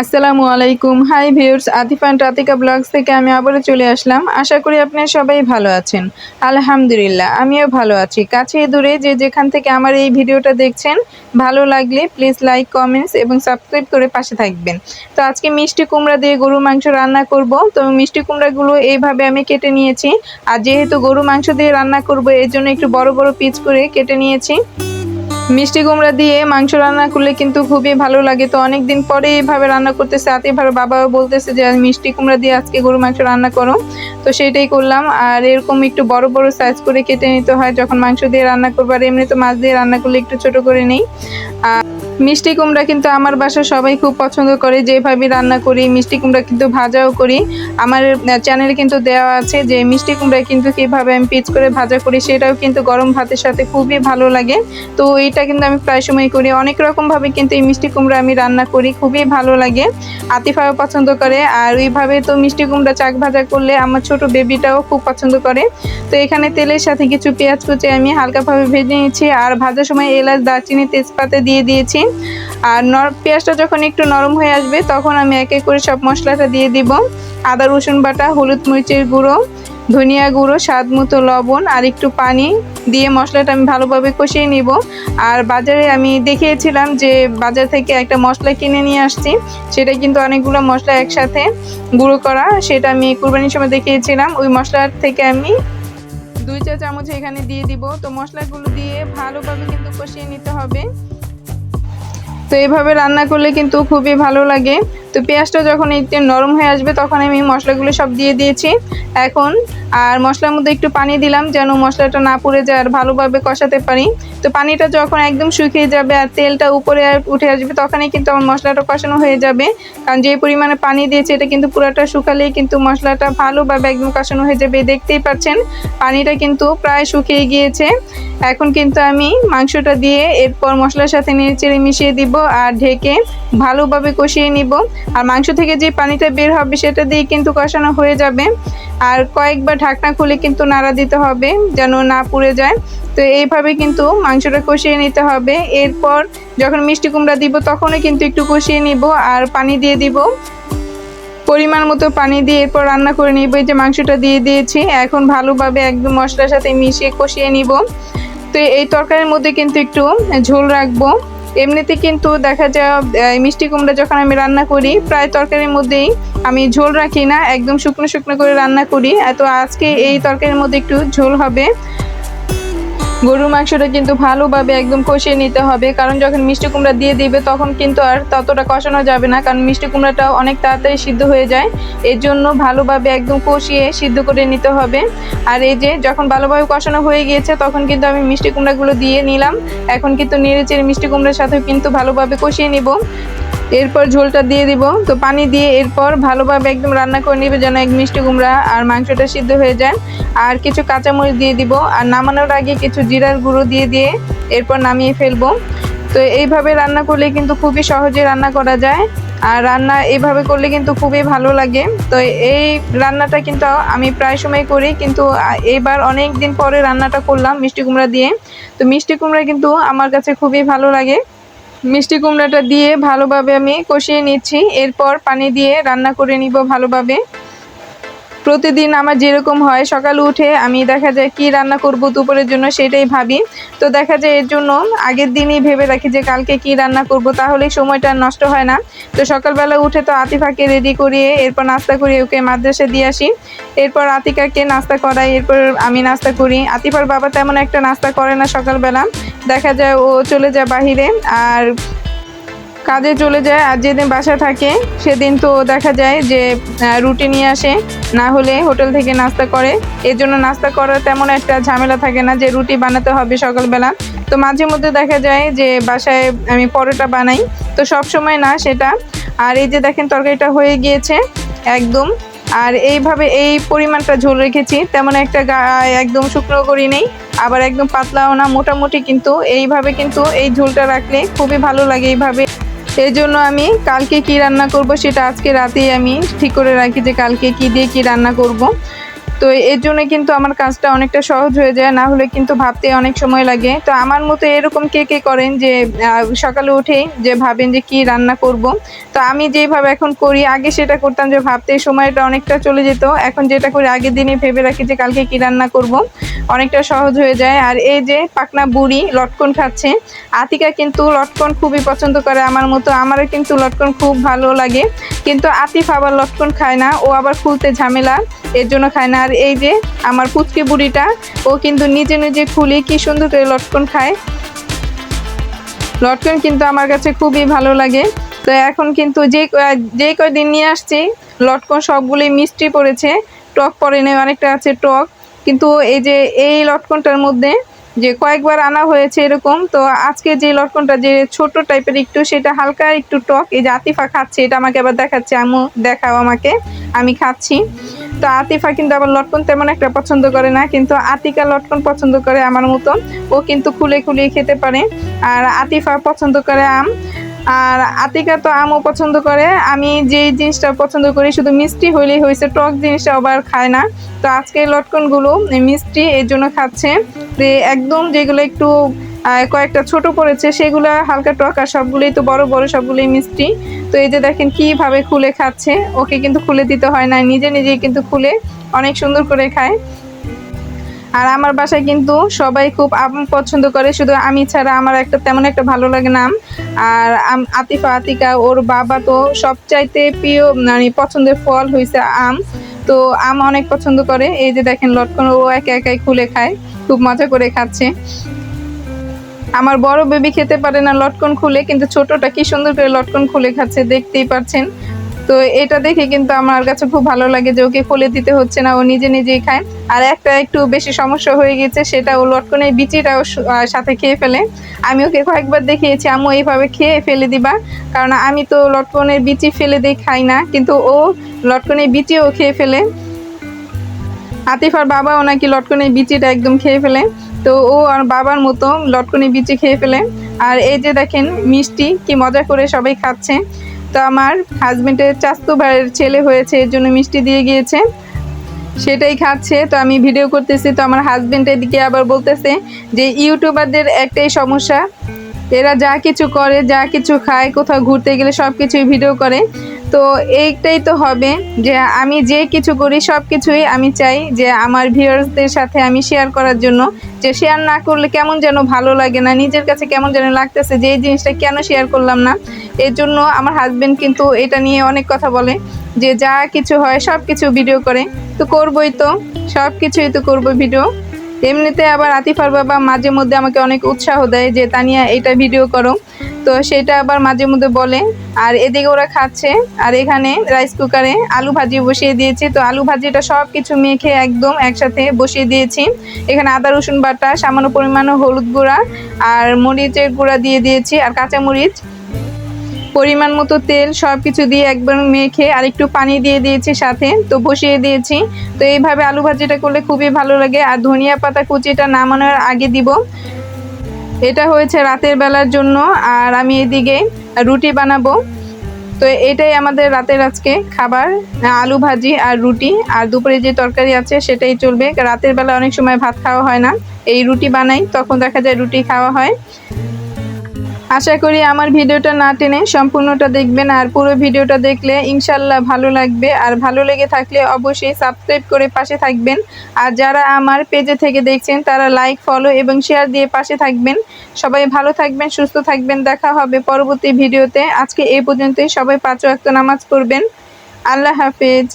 আসসালামু আলাইকুম। Hi viewers Atifan Ratika blogs থেকে আমি আবারও চলে আসলাম। আশা করি আপনারা সবাই ভালো আছেন। আলহামদুলিল্লাহ, আমিও ভালো আছি। কাছে দূরে যে যেখান থেকে আমার এই ভিডিওটা দেখছেন, ভালো লাগলে প্লিজ লাইক কমেন্টস এবং সাবস্ক্রাইব করে পাশে থাকবেন। তো আজকে মিষ্টি কুমড়া দিয়ে গরু মাংস রান্না করব। তো মিষ্টি কুমড়াগুলো এইভাবে আমি কেটে নিয়েছি। আর যেহেতু গরু মাংস দিয়ে রান্না করব, এর জন্য একটু বড় বড় পিচ করে কেটে নিয়েছি। মিষ্টি কুমড়া দিয়ে মাংস রান্না করলে কিন্তু খুবই ভালো লাগে। তো অনেক দিন পরে এইভাবে রান্না করতেছে আর ভালো বাবাও বলতেছে যে মিষ্টি কুমড়া দিয়ে আজকে গরু মাংস রান্না করো। তো সেটাই করলাম। আর এরকম একটু বড় বড় সাইজ করে কেটে নিতে হয়। যখন মাংস দিয়ে রান্না করব, আর এমনি তো মাছ দিয়ে রান্না করলে একটু ছোট করে নেই। আর মিষ্টি কুমড়া কিন্তু আমার বাসায় সবাই খুব পছন্দ করে। যেভাবে রান্না করি, মিষ্টি কুমড়া কিন্তু ভাজাও করি। আমার চ্যানেলে কিন্তু দেওয়া আছে যে, মিষ্টি কুমড়া কিন্তু কীভাবে আমি পিচ করে ভাজা করি, সেটাও কিন্তু গরম ভাতের সাথে খুবই ভালো লাগে। তো এটা কিন্তু আমি প্রায় সময় করি। অনেক রকমভাবে কিন্তু এই মিষ্টি কুমড়া আমি রান্না করি, খুবই ভালো লাগে। আতিফাও পছন্দ করে। আর ওইভাবে তো মিষ্টি কুমড়া চাক ভাজা করলে আমার ছোট বেবিটাও খুব পছন্দ করে। তো এখানে তেলের সাথে কিছু পেঁয়াজ কুচি আমি হালকাভাবে ভেজে নিয়েছি। আর ভাজার সময় এলাচ, দারচিনি, তেজপাতা দিয়ে দিয়েছি। আর নর পেঁয়াজটা যখন একটু নরম হয়ে আসবে, তখন আমি এক এক করে সব মশলাটা দিয়ে দিব। আদা, রসুন বাটা, হলুদ মরিচের গুঁড়ো, ধনিয়া গুঁড়ো, স্বাদ মতো লবণ আর একটু পানি দিয়ে মশলাটা আমি ভালোভাবে কষিয়ে নিব। আর বাজারে আমি দেখিয়েছিলাম যে বাজার থেকে একটা মশলা কিনে নিয়ে আসছি। সেটা কিন্তু অনেকগুলো মশলা একসাথে গুঁড়ো করা। সেটা আমি কুরবানির সময় দেখিয়েছিলাম। ওই মশলার থেকে আমি দুই চা চামচ এখানে দিয়ে দিব। তো মশলাগুলো দিয়ে ভালোভাবে কিন্তু কষিয়ে নিতে হবে। তো এইভাবে রান্না করলে কিন্তু খুবই ভালো লাগে। তো পেঁয়াজটা যখন একটু নরম হয়ে আসবে তখন আমি মশলাগুলো সব দিয়ে দিয়েছি। এখন আর মশলার মধ্যে একটু পানি দিলাম যেন মশলাটা না পুড়ে যায় আর ভালোভাবে কষাতে পারি। তো পানিটা যখন একদম শুকিয়ে যাবে আর তেলটা উপরে উঠে আসবে তখনই কিন্তু আমার মশলাটা কষানো হয়ে যাবে। কারণ যে পরিমাণে পানি দিয়েছে এটা কিন্তু পুরোটা শুকালেই কিন্তু মশলাটা ভালোভাবে একদম কষানো হয়ে যাবে। দেখতেই পাচ্ছেন, পানিটা কিন্তু প্রায় শুকিয়ে গিয়েছে। এখন কিন্তু আমি মাংসটা দিয়ে এরপর মশলার সাথে নেড়ে মিশিয়ে দিব আর ঢেকে ভালোভাবে কষিয়ে নিব। আর মাংস থেকে যে পানিটা বের হবে সেটা দিয়ে কিন্তু কষানো হয়ে যাবে। আর কয়েকবার ঢাকনা খুলে কিন্তু নাড়া দিতে হবে যেন না পুড়ে যায়। তো এইভাবে কিন্তু মাংসটা কষিয়ে নিতে হবে। এরপর যখন মিষ্টি কুমড়া দিব তখনও কিন্তু একটু কষিয়ে নিব আর পানি দিয়ে দিব। পরিমাণ মতো পানি দিয়ে এরপর রান্না করে নিব। এই যে মাংসটা দিয়ে দিয়েছি, এখন ভালোভাবে একদম মশলার সাথে মিশিয়ে কষিয়ে নিব। তো এই তরকারির মধ্যে কিন্তু একটু ঝোল রাখব। এমনিতে কিন্তু দেখা যায় মিষ্টি কুমড়া যখন আমি রান্না করি, প্রায় তরকারির মধ্যেই আমি ঝোল রাখি না, একদম শুকনো শুকনো করে রান্না করি। এত আজকে এই তরকারির মধ্যে একটু ঝোল হবে। গরুর মাংসটা কিন্তু ভালোভাবে একদম কষিয়ে নিতে হবে। কারণ যখন মিষ্টি কুমড়া দিয়ে দিবে, তখন কিন্তু আর ততটা কষানো যাবে না। কারণ মিষ্টি কুমড়াটাও অনেক তাড়াতাড়ি সিদ্ধ হয়ে যায়। এর জন্য ভালোভাবে একদম কষিয়ে সিদ্ধ করে নিতে হবে। আর এই যে যখন ভালোভাবে কষানো হয়ে গিয়েছে, তখন কিন্তু আমি মিষ্টি কুমড়াগুলো দিয়ে নিলাম। এখন কিন্তু নেড়ে চেড়ে মিষ্টি কুমড়ার সাথে কিন্তু ভালোভাবে কষিয়ে নিব। এরপর ঝোলটা দিয়ে দিব। তো পানি দিয়ে এরপর ভালোভাবে একদম রান্না করে নিবে যেন এক মিষ্টি কুমড়া আর মাংসটা সিদ্ধ হয়ে যায়। আর কিছু কাঁচামরিচ দিয়ে দিব আর নামানোর আগে কিছু জিরার গুঁড়ো দিয়ে দিয়ে এরপর নামিয়ে ফেলব। তো এইভাবে রান্না করলে কিন্তু খুবই সহজে রান্না করা যায়। আর রান্না এইভাবে করলে কিন্তু খুবই ভালো লাগে। তো এই রান্নাটা কিন্তু আমি প্রায় সময় করি কিন্তু এবার অনেক দিন পরে রান্নাটা করলাম মিষ্টি কুমড়া দিয়ে। তো মিষ্টি কুমড়া কিন্তু আমার কাছে খুবই ভালো লাগে। মিষ্টি কুমড়াটা দিয়ে ভালোভাবে আমি কষিয়ে নিচ্ছি। এরপর পানি দিয়ে রান্না করে নিব ভালোভাবে। প্রতিদিন আমার যেরকম হয়, সকালে উঠে আমি দেখা যায় কি রান্না করব দুপুরের জন্য সেটাই ভাবি। তো দেখা যায় এর জন্য আগের দিনই ভেবে রাখি যে কালকে কি রান্না করব তাহলে সময়টা নষ্ট হয় না। তো সকালবেলা উঠে তো আতিফাকে রেডি করিয়ে এরপর নাস্তা করিয়ে ওকে মাদ্রাসা দিয়ে আসি। এরপর আতিকাকে নাস্তা করাই, এরপর আমি নাস্তা করি। আতিফার বাবা তেমন একটা নাস্তা করে না সকালবেলা। দেখা যায় ও চলে যায় বাহিরে, আর কাজে চলে যায় আর যেদিন বাসা থাকে, সেদিন তো দেখা যায় যে রুটি নিয়ে আসে, না হলে হোটেল থেকে নাস্তা করে। এর জন্য নাস্তা করার তেমন একটা ঝামেলা থাকে না যে, রুটি বানাতে হবে সকালবেলা। তো মাঝে মধ্যে দেখা যায় যে, বাসায় আমি পরোটা বানাই। তো সব সময় না সেটা। আর এই যে দেখেন তরকারিটা হয়ে গিয়েছে, একদম। আর এইভাবে এই পরিমাণটা ঝোল রেখেছি, তেমন একটা একদম শুকনো করি নেই, আবার একদম পাতলাও না, মোটামুটি কিন্তু এইভাবে কিন্তু এই ঝোলটা রাখলে খুবই ভালো লাগে এইভাবে। এই জন্য আমি কালকে কি রান্না করব সেটা আজকে রাতেই আমি ঠিক করে রাখি যে কালকে কি দিয়ে কি রান্না করব। তো এর জন্য কিন্তু আমার কাজটা অনেকটা সহজ হয়ে যায়, না হলে কিন্তু ভাবতে অনেক সময় লাগে। তো আমার মতো এরকম কে কে করেন যে সকালে উঠেই যে ভাবেন যে কি রান্না করব। তো আমি যেভাবে এখন করি, আগে সেটা করতাম যে ভাবতে সময়টা অনেকটা চলে যেত। এখন যেটা করি, আগের দিনই ভেবে রাখি যে কালকে কি রান্না করব। অনেকটা সহজ হয়ে যায়। আর এই যে পাকনা বুড়ি লটকন খাচ্ছে, আতিকা কিন্তু লটকন খুবই পছন্দ করে আমার মতো। আমারও কিন্তু লটকন খুব ভালো লাগে। কিন্তু আতিফ আবার লটকন খায় না, ও আবার খুলতে ঝামেলা, এর জন্য খায় না। আর এই যে আমার পুচকি বুড়িটা, ও কিন্তু নিজে নিজে খুলে, কি সুন্দর করে লটকন খায়। লটকন কিন্তু আমার কাছে খুবই ভালো লাগে। তো এখন কিন্তু যে যে কয়দিন নিয়ে আসছি, লটকন সবগুলোই মিষ্টি পড়েছে। টক পরে নেই অনেকটা আছে টক। কিন্তু এই যে এই লটকনটার মধ্যে যে কয়েকবার আনা হয়েছে এরকম, তো আজকে যে লটকনটা যে ছোট টাইপের একটু, সেটা হালকা একটু টক, এই যে আতিফা খাচ্ছে, এটা আমাকে আবার দেখাচ্ছে আমু দেখাও আমাকে, আমি খাচ্ছি। তো আতিফা কিন্তু আবার লটকন তেমন একটা পছন্দ করে না, কিন্তু আতিকা লটকন পছন্দ করে আমার মতন। ও কিন্তু খুলে খুলে খেতে পারে, আর আতিফা পছন্দ করে আম। আর আতিকা তো আমও পছন্দ করে। আমি যে জিনিসটা পছন্দ করি, শুধু মিষ্টি হইলেই হয়েছে, টক জিনিসটা আবার খায় না। তো আজকে লটকনগুলো মিষ্টি এর জন্য খাচ্ছে। যে একদম যেগুলো একটু কয়েকটা ছোট পড়েছে, সেগুলো হালকা টক আর সবগুলোই তো বড় বড়, সবগুলোই মিষ্টি। তো এই যে দেখেন কীভাবে খুলে খাচ্ছে, ওকে কিন্তু খুলে দিতে হয় না, নিজে নিজেই কিন্তু খুলে অনেক সুন্দর করে খায়। আর আমার বাসায় কিন্তু সবাই খুব আম পছন্দ করে। শুধু আমি ছাড়া আমার একটা তেমন একটা ভালো লাগে না। আম। আর আতিফা, আতিকা, ওর বাবা তো সবচাইতে প্রিয় মানে পছন্দের ফল হয়েছে আম। তো আম অনেক পছন্দ করে। এই যে দেখেন লটকন, ও একা একাই খুলে খায়। খুব মজা করে খাচ্ছে। আমার বড় বেবি খেতে পারে না লটকন খুলে, কিন্তু ছোটটা কি সুন্দর করে লটকন খুলে খাচ্ছে, দেখতেই পাচ্ছেন তো এটা দেখে কিন্তু আমার কাছে খুব ভালো লাগে যে ওকে খুলে দিতে হচ্ছে না, ও নিজে নিজেই খায়। আর একটা একটু বেশি সমস্যা হয়ে গেছে, সেটা ও লটকনের বিচিটাও সাথে খেয়ে ফেলে। আমি ওকে কয়েকবার দেখিয়েছি, আম্মু, এইভাবে খেয়ে ফেলে দিবা। কারণ আমি তো লটকনের বিচি ফেলে দিয়ে খাই না, কিন্তু ও লটকনের বিচিও খেয়ে ফেলে। আতিফার বাবাও নাকি লটকনের বিচিটা একদম খেয়ে ফেলে। তো ও আর বাবার মতো লটকনের বিচি খেয়ে ফেলে। আর এই যে দেখেন, মিষ্টি, কি মজা করে সবাই খাচ্ছে। তো আমার হাজবেন্ডের চাস্তু ভাইয়ের ছেলে হয়েছে, এর জন্য মিষ্টি দিয়ে গিয়েছে। সেটাই খাচ্ছে, তো আমি ভিডিও করতেছি, তো আমার হাজবেন্ড দিকে আবার বলতেছে যে ইউটিউবারদের একটাই সমস্যা এরা যা কিছু করে, যা কিছু খায়, কোথাও ঘুরতে গেলে সব কিছুই ভিডিও করে। তো এইটাই তো হবে যে আমি যে কিছু করি সব কিছুই আমি চাই যে আমার ভিউয়ার্সদের সাথে আমি শেয়ার করার জন্য। যে শেয়ার না করলে কেমন যেন ভালো লাগে না, নিজের কাছে কেমন যেন লাগতেছে যে এই জিনিসটা কেন শেয়ার করলাম না। এর জন্য আমার হাজব্যান্ড কিন্তু এটা নিয়ে অনেক কথা বলে যে যা কিছু হয় সব কিছু ভিডিও করে। তো করবই তো সব কিছুই তো করব ভিডিও এমনিতে আবার আতিফার বাবা মাঝে মধ্যে আমাকে অনেক উৎসাহ দেয় যে, তানিয়া, এটা ভিডিও করো। তো সেটা আবার মাঝে মধ্যে বলে। আর এদিকে ওরা খাচ্ছে। আর এখানে রাইস কুকারে আলু ভাজি বসিয়ে দিয়েছি। তো আলু ভাজিটা সব কিছু মেখে একদম একসাথে বসিয়ে দিয়েছি। এখানে আদা, রসুন বাটা, সামান্য পরিমাণে হলুদ গুঁড়া আর মরিচের গুঁড়া দিয়ে দিয়েছি। আর কাঁচা মরিচ পরিমাণ মতো তেল সব কিছু দিয়ে একবার মেখে আর একটু পানি দিয়ে দিয়েছি সাথে, তো বসিয়ে দিয়েছি। তো এইভাবে আলু ভাজিটা করলে খুবই ভালো লাগে। আর ধনিয়া পাতা কুচিটা নামানোর আগে দিব। এটা হয়েছে রাতের বেলার জন্য, আর আমি এদিকে রুটি বানাবো। তো এটাই আমাদের রাতের আজকে খাবার, আলু ভাজি আর রুটি। আর দুপুরে যে তরকারি আছে সেটাই চলবে। রাতের বেলা অনেক সময় ভাত খাওয়া হয় না। এই রুটি বানাই, তখন দেখা যায় রুটি খাওয়া হয়। আশা করি আমার ভিডিওটা না টেনে সম্পূর্ণটা দেখবেন আর পুরো ভিডিওটা দেখলে ইনশাল্লাহ ভালো লাগবে। আর ভালো লেগে থাকলে অবশ্যই সাবস্ক্রাইব করে পাশে থাকবেন। আর যারা আমার পেজে থেকে দেখছেন, তারা লাইক, ফলো এবং শেয়ার দিয়ে পাশে থাকবেন। সবাই ভালো থাকবেন, সুস্থ থাকবেন। দেখা হবে পরবর্তী ভিডিওতে। আজকে এই পর্যন্তই। সবাই পাঁচ ওয়াক্ত নামাজ পড়বেন। আল্লাহ হাফেজ।